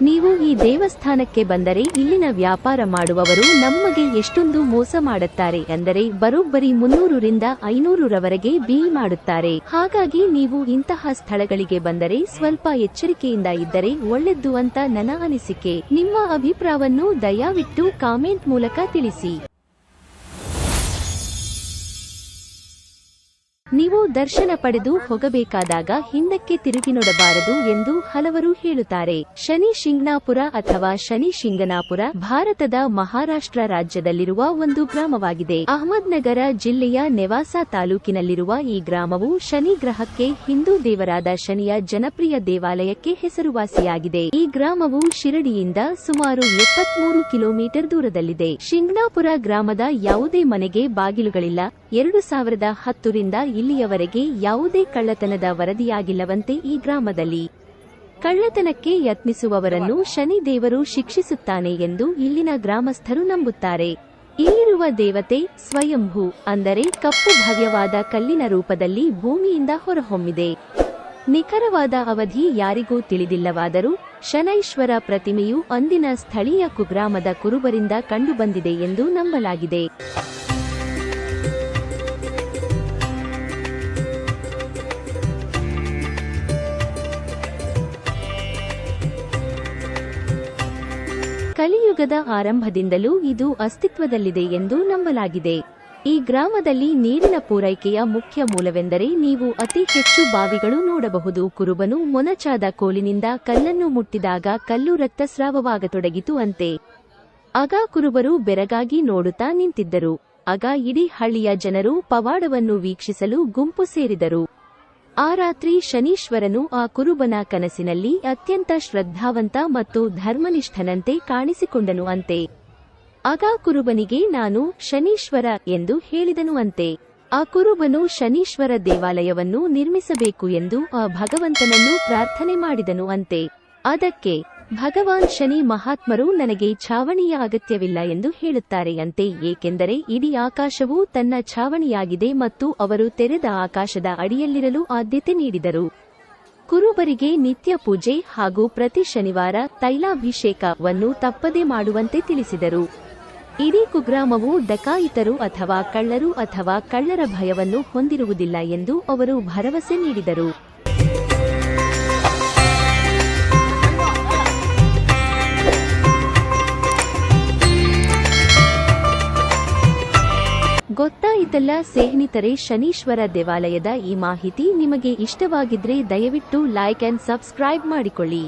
ನೀವು ಈ ದೇವಸ್ಥಾನಕ್ಕೆ ಬಂದರೆ ಇಲ್ಲಿನ ವ್ಯಾಪಾರ ಮಾಡುವವರು ನಮಗೆ ಎಷ್ಟೊಂದು ಮೋಸ ಮಾಡುತ್ತಾರೆ ಅಂದರೆ ಬರೋಬ್ಬರಿ ಮುನ್ನೂರರಿಂದ ಐನೂರರವರೆಗೆ ಬಿಲ್ ಮಾಡುತ್ತಾರೆ. ಹಾಗಾಗಿ ನೀವು ಇಂತಹ ಸ್ಥಳಗಳಿಗೆ ಬಂದರೆ ಸ್ವಲ್ಪ ಎಚ್ಚರಿಕೆಯಿಂದ ಇದ್ದರೆ ಒಳ್ಳೆದ್ದು ಅಂತ ನನ್ನ ಅನಿಸಿಕೆ. ನಿಮ್ಮ ಅಭಿಪ್ರಾಯವನ್ನು ದಯವಿಟ್ಟು ಕಾಮೆಂಟ್ ಮೂಲಕ ತಿಳಿಸಿ. ನೀವು ದರ್ಶನ ಪಡೆದು ಹೋಗಬೇಕಾದಾಗ ಹಿಂದಕ್ಕೆ ತಿರುಗಿ ನೋಡಬಾರದು ಎಂದು ಹಲವರು ಹೇಳುತ್ತಾರೆ. ಶನಿ ಶಿಂಗ್ನಾಪುರ ಅಥವಾ ಶನಿ ಶಿಂಗನಾಪುರ ಭಾರತದ ಮಹಾರಾಷ್ಟ್ರ ರಾಜ್ಯದಲ್ಲಿರುವ ಒಂದು ಗ್ರಾಮವಾಗಿದೆ. ಅಹಮದ್ನಗರ ಜಿಲ್ಲೆಯ ನೆವಾಸಾ ತಾಲೂಕಿನಲ್ಲಿರುವ ಈ ಗ್ರಾಮವು ಶನಿ ಗ್ರಹಕ್ಕೆ ಹಿಂದೂ ದೇವರಾದ ಶನಿಯ ಜನಪ್ರಿಯ ದೇವಾಲಯಕ್ಕೆ ಹೆಸರುವಾಸಿಯಾಗಿದೆ. ಈ ಗ್ರಾಮವು ಶಿರಡಿಯಿಂದ ಸುಮಾರು ಎಪ್ಪತ್ಮೂರು ಕಿಲೋಮೀಟರ್ ದೂರದಲ್ಲಿದೆ. ಶಿಂಗ್ನಾಪುರ ಗ್ರಾಮದ ಯಾವುದೇ ಮನೆಗೆ ಬಾಗಿಲುಗಳಿಲ್ಲ. ಎರಡು ಸಾವಿರದ ಹತ್ತರಿಂದ ಇಲ್ಲಿಯವರೆಗೆ ಯಾವುದೇ ಕಳ್ಳತನದ ವರದಿಯಾಗಿಲ್ಲವಂತೆ ಈ ಗ್ರಾಮದಲ್ಲಿ ಕಳ್ಳತನಕ್ಕೆ ಯತ್ನಿಸುವವರನ್ನು ಶನಿ ದೇವರು ಶಿಕ್ಷಿಸುತ್ತಾನೆ ಎಂದು ಇಲ್ಲಿನ ಗ್ರಾಮಸ್ಥರು ನಂಬುತ್ತಾರೆ. ಇಲ್ಲಿರುವ ದೇವತೆ ಸ್ವಯಂಭೂ ಅಂದರೆ ಕಪ್ಪು ಭವ್ಯವಾದ ಕಲ್ಲಿನ ರೂಪದಲ್ಲಿ ಭೂಮಿಯಿಂದ ಹೊರಹೊಮ್ಮಿದೆ. ನಿಖರವಾದ ಅವಧಿ ಯಾರಿಗೂ ತಿಳಿದಿಲ್ಲವಾದರೂ ಶನೈಶ್ವರ ಪ್ರತಿಮೆಯು ಅಂದಿನ ಸ್ಥಳೀಯ ಕುಗ್ರಾಮದ ಕುರುಬರಿಂದ ಕಂಡುಬಂದಿದೆ ಎಂದು ನಂಬಲಾಗಿದೆ. ಕಲಿಯುಗದ ಆರಂಭದಿಂದಲೂ ಇದು ಅಸ್ತಿತ್ವದಲ್ಲಿದೆ ಎಂದು ನಂಬಲಾಗಿದೆ. ಈ ಗ್ರಾಮದಲ್ಲಿ ನೀರಿನ ಪೂರೈಕೆಯ ಮುಖ್ಯ ಮೂಲವೆಂದರೆ ನೀವು ಅತಿ ಹೆಚ್ಚು ಬಾವಿಗಳು ನೋಡಬಹುದು. ಕುರುಬನು ಮೊನಚಾದ ಕೋಲಿನಿಂದ ಕಲ್ಲನ್ನು ಮುಟ್ಟಿದಾಗ ಕಲ್ಲು ರಕ್ತಸ್ರಾವವಾಗತೊಡಗಿತು ಅಂತೆ. ಆಗ ಕುರುಬರು ಬೆರಗಾಗಿ ನೋಡುತ್ತಾ ನಿಂತಿದ್ದರು. ಆಗ ಇಡೀ ಹಳ್ಳಿಯ ಜನರು ಪವಾಡವನ್ನು ವೀಕ್ಷಿಸಲು ಗುಂಪು ಸೇರಿದರು. ಆ ರಾತ್ರಿ ಶನೀಶ್ವರನು ಆ ಕುರುಬನ ಕನಸಿನಲ್ಲಿ ಅತ್ಯಂತ ಶ್ರದ್ಧಾವಂತ ಮತ್ತು ಧರ್ಮನಿಷ್ಠನಂತೆ ಕಾಣಿಸಿಕೊಂಡನು ಅಂತೆ. ಆಗ ಕುರುಬನಿಗೆ, ನಾನು ಶನೀಶ್ವರ ಎಂದು ಹೇಳಿದನು ಅಂತೆ. ಆ ಕುರುಬನು ಶನೀಶ್ವರ ದೇವಾಲಯವನ್ನು ನಿರ್ಮಿಸಬೇಕು ಎಂದು ಆ ಭಗವಂತನನ್ನು ಪ್ರಾರ್ಥನೆ ಮಾಡಿದನು ಅಂತೆ. ಅದಕ್ಕೆ ಭಗವಾನ್ ಶನಿ ಮಹಾತ್ಮರು ನನಗೆ ಛಾವಣಿಯ ಅಗತ್ಯವಿಲ್ಲ ಎಂದು ಹೇಳುತ್ತಾರೆಯಂತೆ ಏಕೆಂದರೆ ಇಡೀ ಆಕಾಶವು ತನ್ನ ಛಾವಣಿಯಾಗಿದೆ ಮತ್ತು ಅವರು ತೆರೆದ ಆಕಾಶದ ಅಡಿಯಲ್ಲಿರಲು ಆದ್ಯತೆ ನೀಡಿದರು. ಕುರುಬರಿಗೆ ನಿತ್ಯ ಪೂಜೆ ಹಾಗೂ ಪ್ರತಿ ಶನಿವಾರ ತೈಲಾಭಿಷೇಕವನ್ನು ತಪ್ಪದೆ ಮಾಡುವಂತೆ ತಿಳಿಸಿದರು. ಇಡೀ ಕುಗ್ರಾಮವು ಡಕಾಯಿತರು ಅಥವಾ ಕಳ್ಳರು ಅಥವಾ ಕಳ್ಳರ ಭಯವನ್ನು ಹೊಂದಿರುವುದಿಲ್ಲ ಎಂದು ಅವರು ಭರವಸೆ ನೀಡಿದರು. ಗೊತ್ತಾಯಿತಲ್ಲ ಸ್ನೇಹಿತರೆ ಶನೀಶ್ವರ ದೇವಾಲಯದ ಈ ಮಾಹಿತಿ ನಿಮಗೆ ಇಷ್ಟವಾಗಿದ್ರೆ ದಯವಿಟ್ಟು ಲೈಕ್ ಅಂಡ್ ಸಬ್ಸ್ಕ್ರೈಬ್ ಮಾಡಿಕೊಳ್ಳಿ.